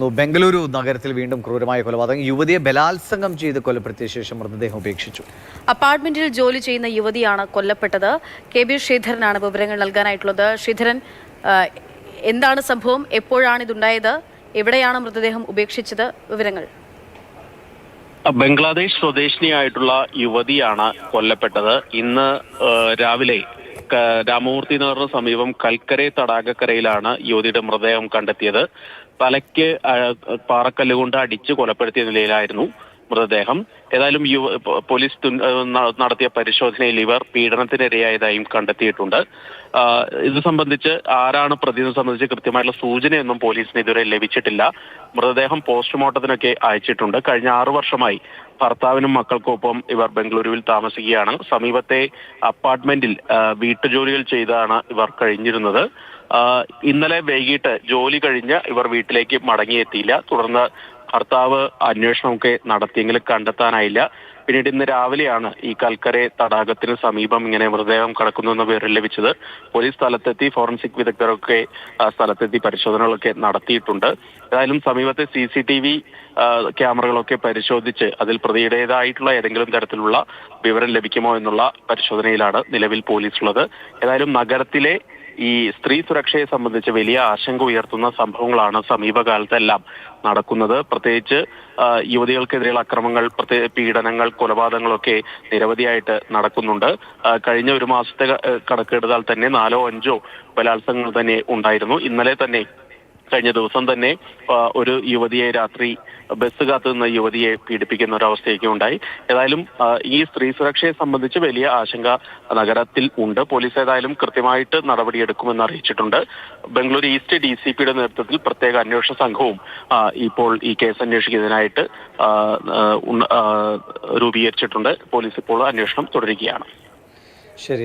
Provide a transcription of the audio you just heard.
ബംഗളൂരു നഗരത്തിൽ വീണ്ടും ക്രൂരമായ കൊലപാതകം. യുവതിയെ ബലാത്സംഗം ചെയ്ത് കൊലപ്പെടുത്തിയ ശേഷം മൃതദേഹം ഉപേക്ഷിച്ചു. അപ്പാർട്ട്മെന്റിൽ ജോലി ചെയ്യുന്ന യുവതിയാണ് കൊല്ലപ്പെട്ടത്. കെ ബി ശ്രീധരനാണ് വിവരങ്ങൾ നൽകാനായിട്ടുള്ളത്. ശ്രീധരൻ എന്താണ് സംഭവം? എപ്പോഴാണ് ഇതുണ്ടായത്? എവിടെയാണ് മൃതദേഹം ഉപേക്ഷിച്ചത്? വിവരങ്ങൾ. ബംഗ്ലാദേശ് സ്വദേശിനിയായിട്ടുള്ള യുവതിയാണ് കൊല്ലപ്പെട്ടത്. ഇന്ന് രാവിലെ രാമമൂർത്തി നഗറിന് സമീപം കൽക്കരെ തടാകക്കരയിലാണ് യുവതിയുടെ മൃതദേഹം കണ്ടെത്തിയത്. തലയ്ക്ക് പാറക്കല്ല് കൊണ്ട് അടിച്ച് കൊലപ്പെടുത്തിയ നിലയിലായിരുന്നു മൃതദേഹം. ഏതായാലും യുവ പോലീസ് നടത്തിയ പരിശോധനയിൽ ഇവർ പീഡനത്തിനിരയായതായും കണ്ടെത്തിയിട്ടുണ്ട്. ഇത് സംബന്ധിച്ച് ആരാണ് പ്രതിയെ സംബന്ധിച്ച് കൃത്യമായിട്ടുള്ള സൂചനയൊന്നും പോലീസിന് ഇതുവരെ ലഭിച്ചിട്ടില്ല. മൃതദേഹം പോസ്റ്റ്മോർട്ടത്തിനൊക്കെ അയച്ചിട്ടുണ്ട്. കഴിഞ്ഞ ആറു വർഷമായി ഭർത്താവിനും മക്കൾക്കൊപ്പം ഇവർ ബംഗളൂരുവിൽ താമസിക്കുകയാണ്. സമീപത്തെ അപ്പാർട്ട്മെന്റിൽ വീട്ടുജോലികൾ ചെയ്താണ് ഇവർ കഴിഞ്ഞിരുന്നത്. ഇന്നലെ വൈകിട്ട് ജോലി കഴിഞ്ഞ് ഇവർ വീട്ടിലേക്ക് മടങ്ങിയെത്തിയില്ല. തുടർന്ന് ഭർത്താവ് അന്വേഷണമൊക്കെ നടത്തിയെങ്കിലും കണ്ടെത്താനായില്ല. പിന്നീട് ഇന്ന് രാവിലെയാണ് ഈ കൽക്കരെ തടാകത്തിന് സമീപം ഇങ്ങനെ മൃതദേഹം കിടക്കുന്നു എന്ന വിവരം ലഭിച്ചത്. പോലീസ് സ്ഥലത്തെത്തി ഫോറൻസിക് വിദഗ്ധരൊക്കെ സ്ഥലത്തെത്തി പരിശോധനകളൊക്കെ നടത്തിയിട്ടുണ്ട്. ഏതായാലും സമീപത്തെ സി സി ടി വി ക്യാമറകളൊക്കെ പരിശോധിച്ച് അതിൽ പ്രതിയുടേതായിട്ടുള്ള ഏതെങ്കിലും തരത്തിലുള്ള വിവരം ലഭിക്കുമോ എന്നുള്ള പരിശോധനയിലാണ് നിലവിൽ പോലീസ് ഉള്ളത് ഏതായാലും നഗരത്തിലെ ഈ സ്ത്രീ സുരക്ഷയെ സംബന്ധിച്ച് വലിയ ആശങ്ക ഉയർത്തുന്ന സംഭവങ്ങളാണ് സമീപകാലത്തെല്ലാം നടക്കുന്നത്. പ്രത്യേകിച്ച് യുവതികൾക്കെതിരെയുള്ള അക്രമങ്ങൾ പ്രത്യേക പീഡനങ്ങൾ കൊലപാതകങ്ങളൊക്കെ നിരവധിയായിട്ട് നടക്കുന്നുണ്ട്. കഴിഞ്ഞ ഒരു മാസത്തെ കണക്കെടുത്താൽ തന്നെ നാലോ അഞ്ചോ ബലാത്സംഗങ്ങൾ തന്നെ ഉണ്ടായിരുന്നു. ഇന്നലെ തന്നെ കഴിഞ്ഞ ദിവസം തന്നെ ഒരു യുവതിയെ രാത്രി ബസ് കാത്തു നിന്ന യുവതിയെ പീഡിപ്പിക്കുന്ന ഒരു അവസ്ഥയൊക്കെ ഉണ്ടായി. ഏതായാലും ഈ സ്ത്രീ സുരക്ഷയെ സംബന്ധിച്ച് വലിയ ആശങ്ക നഗരത്തിൽ ഉണ്ട്. പോലീസ് ഏതായാലും കൃത്യമായിട്ട് നടപടിയെടുക്കുമെന്ന് അറിയിച്ചിട്ടുണ്ട്. ബംഗളൂരു ഈസ്റ്റ് ഡി സി പിയുടെ നേതൃത്വത്തിൽ പ്രത്യേക അന്വേഷണ സംഘവും ഇപ്പോൾ ഈ കേസ് അന്വേഷിക്കുന്നതിനായിട്ട് രൂപീകരിച്ചിട്ടുണ്ട്. പോലീസ് ഇപ്പോൾ അന്വേഷണം തുടരുകയാണ്. ശരി.